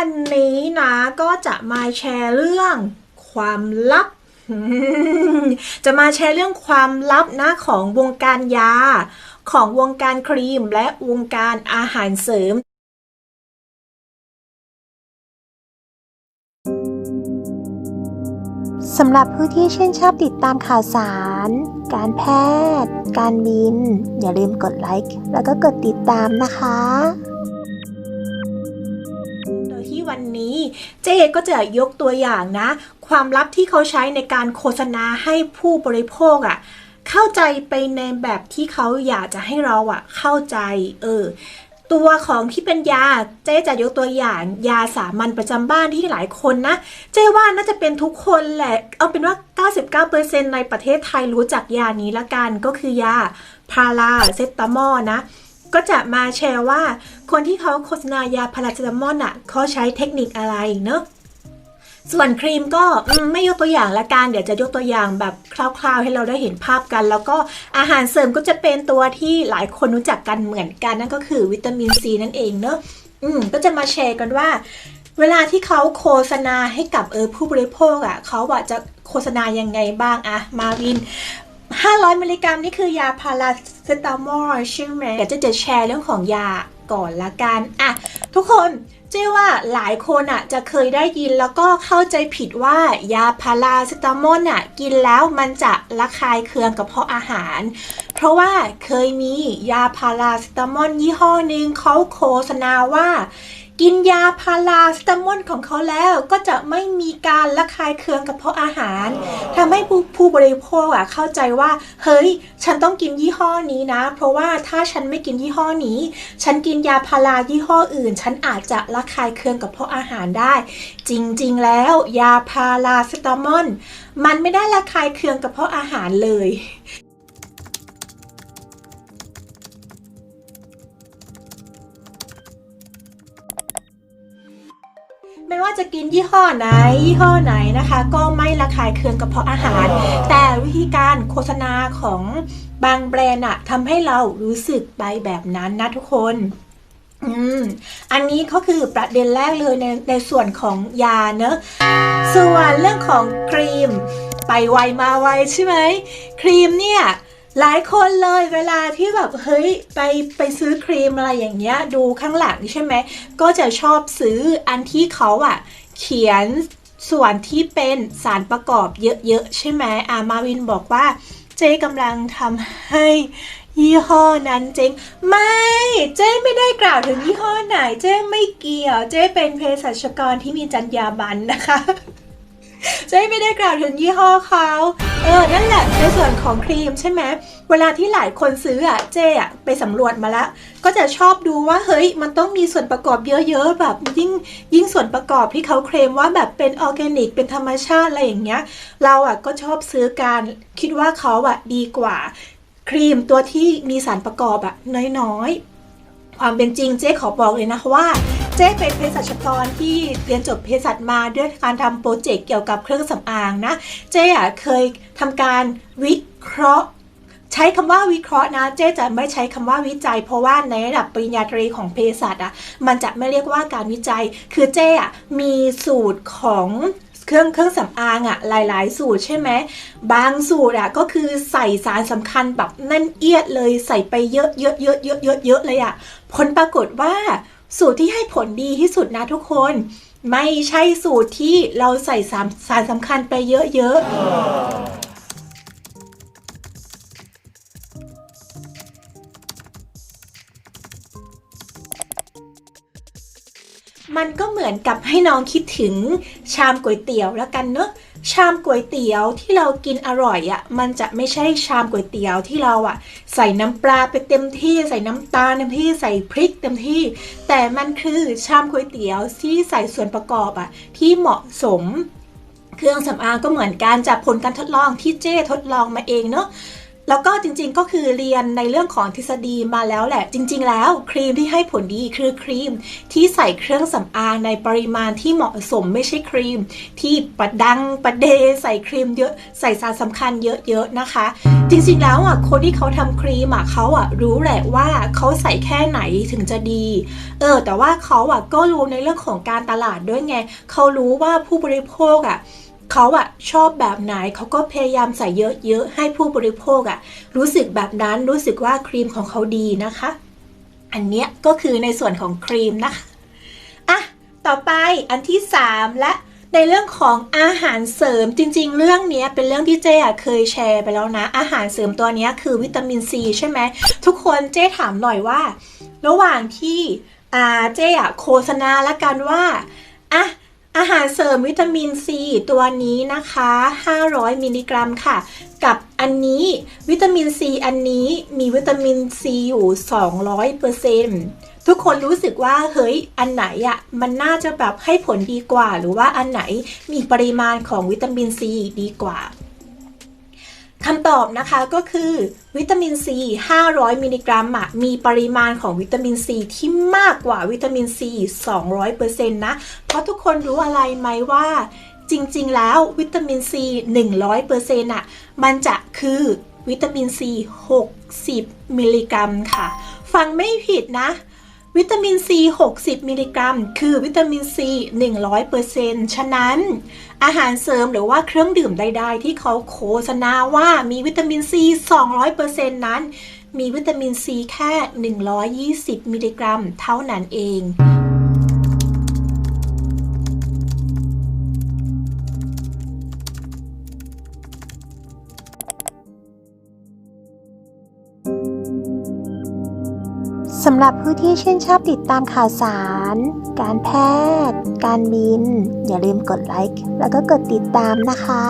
วันนี้นะก็จะมาแชร์เรื่องความลับ จะมาแชร์เรื่องความลับนะของวงการยา ของวงการครีมและวงการอาหารเสริมสำหรับผู้ที่ชื่นชอบติดตามข่าวสาร การแพทย์ การบิน อย่าลืมกดไลค์แล้วก็กดติดตามนะคะ วันนี้ เจ๊ก็จะยกตัวอย่างนะ ความลับที่เขาใช้ในการโฆษณาให้ผู้บริโภคอะ่ะเข้าใจไปในแบบที่เขาอยากจะให้เราอะ่ะเข้าใจเออตัวของที่เป็นยาเจ๊จะยกตัวอย่างยาสามัญประจำบ้านที่หลายคนนะ เจ๊ว่าน่าจะเป็นทุกคนแหละ เอาเป็นว่า 99%ในประเทศไทยรู้จักยานี้ละกันก็คือยาพาราเซตามอลนะ ก็จะมาแชร์ว่า คนที่เขาโฆษณายาพาราเซตามอลอะเขาใช้เทคนิคอะไรเนอะส่วนครีมก็ไม่ยกตัวอย่างละกันเดี๋ยวจะยกตัวอย่างแบบคร่าวๆ ให้เราได้เห็นภาพกัน แล้วก็อาหารเสริมก็จะเป็นตัวที่หลายคนรู้จักกันเหมือนกันนั่นก็คือวิตามินซีนั่นเองเนอะอืมก็จะมาแชร์กันว่า เวลาที่เขาโฆษณาให้กับเออผู้บริโภคอะ่ะเขาว่าจะโฆษณายังไงบ้างอะมาวิน 500 มิลลิกรัมนี่คือยาพาราเซตามอลใช่ไหมเดี๋ยวจะจะแชร์เรื่องของยาก่อนละกันอะทุกคนเจ๊ว่าหลายคนอะจะเคยได้ยินแล้วก็เข้าใจผิดว่ายาพาราเซตามอลอะกินแล้วมันจะระคายเคืองกระเพาะอาหาร เพราะว่าเคยมียาพาราเซตามอลยี่ห้อหนึ่งเขาโฆษณาว่า กินยาพาราเซตามอลของเขาแล้วก็จะไม่มีการระคายเคืองกระเพาะอาหารทำให้ผู้ผู้บริโภคอะเข้าใจว่า เฮ้ย ฉันต้องกินยี่ห้อนี้นะ เพราะว่าถ้าฉันไม่กินยี่ห้อนี้ ฉันกินยาพารายี่ห้ออื่น ฉันอาจจะระคายเคืองกระเพาะอาหารได้ จริงๆแล้ว ยาพาราเซตามอลมันไม่ได้ระคายเคืองกระเพาะอาหารเลย ว่าจะกินยี่ห้อไหน ยี่ห้อไหนนะคะ ก็ไม่ระคายเคืองกระเพาะอาหาร แต่วิธีการโฆษณาของบางแบรนด์อะทำให้เรารู้สึกไปแบบนั้นนะทุกคนอืมอันนี้ก็คือประเด็นแรกเลยในในส่วนของยาเนอะส่วนเรื่องของครีม ไปไวมาไวใช่ไหมครีมเนี่ย หลายคนเลยเวลาที่แบบเฮ้ยไปไปซื้อครีมอะไรอย่างเงี้ยดูข้างหลังใช่ไหมก็จะชอบซื้ออันที่เขาอะเขียนส่วนที่เป็นสารประกอบเยอะๆใช่ไหมอามาวินบอกว่าเจ๊กำลังทำให้ยี่ห้อนั้นเจ๊งไม่เจ๊ไม่ได้กล่าวถึงยี่ห้อไหน เจ๊ไม่เกี่ยว เจ๊เป็นเภสัชกรที่มีจรรยาบรรณนะคะ เจ๊ไม่ได้กล่าวถึงยี่ห้อเขาเออ นั่นแหละ ในส่วนของครีมใช่ไหม เวลาที่หลายคนซื้ออะ เจ๊อะไปสำรวจมาแล้ว ก็จะชอบดูว่าเฮ้ย มันต้องมีส่วนประกอบเยอะๆ แบบยิ่งยิ่งส่วนประกอบที่เขาเคลมว่าแบบเป็นออร์แกนิก เป็นธรรมชาติอะไรอย่างเงี้ย เราอะก็ชอบซื้อการคิดว่าเขาอะดีกว่า ครีมตัวที่มีสารประกอบอะน้อยๆ ความเป็นจริงเจ๊ขอบอกเลยนะคะว่า เจ๊เป็นเภสัชกรที่เรียนจบเภสัชมาด้วยการทำโปรเจกต์เกี่ยวกับเครื่องสำอางนะ เจ๊อะเคยทำการวิเคราะห์ใช้คำว่าวิเคราะห์นะเจ๊จะไม่ใช้คำว่าวิจัย เพราะว่าในระดับปริญญาตรีของเภสัชอะมันจะไม่เรียกว่าการวิจัย คือเจ๊อะมีสูตรของเครื่องเครื่องสำอางอะหลาย ๆ สูตรใช่ไหมบางสูตรอะก็คือใส่สารสำคัญแบบแน่นเอียดเลยใส่ไปเยอะเยอะเยอะเยอะเยอะเยอะเลยอะผลปรากฏว่า สูตรที่ให้ผลดีที่สุดนะทุกคน ไม่ใช่สูตรที่เราใส่สารสำคัญไปเยอะๆ มันก็เหมือนกับให้น้องคิดถึงชามก๋วยเตี๋ยวแล้วกันเนอะชามก๋วยเตี๋ยวที่เรากินอร่อยอะ่ะมันจะไม่ใช่ชามก๋วยเตี๋ยวที่เราอะ่ะ ใส่น้ำปลาไปเต็มที่ ใส่น้ำตาลเต็มที่ใส่พริกเต็มที่ แต่มันคือชามก๋วยเตี๋ยวที่ใส่ส่วนประกอบอะ่ะที่เหมาะสม เครื่องสำอางก็เหมือนกันจากผลการทดลองที่เจ้ทดลองมาเองเนอะ แล้วก็จริงๆก็คือเรียนในเรื่องของทฤษฎีมาแล้วแหละ จริง ๆ แล้วครีมที่ให้ผลดีคือครีมที่ใส่เครื่องสำอางในปริมาณที่เหมาะสมไม่ใช่ครีม ที่ประดังประเดใส่ครีมเยอะใส่สารสำคัญเยอะๆนะคะ จริงๆแล้วอะคนที่เขาทำครีมอะเขาอะรู้แหละว่าเขาใส่แค่ไหนถึงจะดี เออ แต่ว่าเขาอะก็รู้ในเรื่องของการตลาดด้วยไงเขารู้ว่าผู้บริโภคอะ เขาอะชอบแบบไหนเขาก็พยายามใส่เยอะๆให้ผู้บริโภคอะรู้สึกแบบนั้นรู้สึกว่าครีมของเขาดีนะคะ อันเนี้ยก็คือในส่วนของครีมนะคะอะต่อไปอันที่ 3 และในเรื่องของอาหารเสริมจริง ๆ เรื่องเนี้ยเป็นเรื่องที่เจ๊อะเคยแชร์ไปแล้วนะ อาหารเสริมตัวเนี้ยคือวิตามินซีใช่ไหมทุกคนเจ๊ถามหน่อยว่า ระหว่างที่อ่าเจ๊อะโฆษณาละกันว่าอะ อาหารเสริมวิตามินซีตัวนี้นะคะ 500 มิลลิกรัมค่ะ กับอันนี้วิตามินซีอันนี้มีวิตามินซีอยู่ 200เปอร์เซ็นทุกคนรู้สึกว่าเฮ้ยอันไหนอะมันน่าจะแบบให้ผลดีกว่า หรือว่าอันไหนมีปริมาณของวิตามินซีดีกว่า คำตอบนะคะก็คือวิตามินซี500 มิลลิกรัมมีปริมาณของวิตามินซีที่มากกว่าวิตามินซี200%นะ เพราะทุกคนรู้อะไรไหมว่าจริงๆ แล้ววิตามินซี100%อะมันจะคือวิตามินซี60 มิลลิกรัมค่ะ ฟังไม่ผิดนะ วิตามินซี 60 มิลลิกรัม คือวิตามินซี 100%ฉะนั้นอาหารเสริมหรือว่าเครื่องดื่มใดๆ ที่เขาโฆษณาว่ามีวิตามินซี 200%นั้น มีวิตามินซีแค่ 120 มิลลิกรัม เท่านั้นเอง สำหรับผู้ที่ชื่นชอบติดตามข่าวสาร การแพทย์ การบิน อย่าลืมกดไลค์แล้วก็กดติดตามนะคะ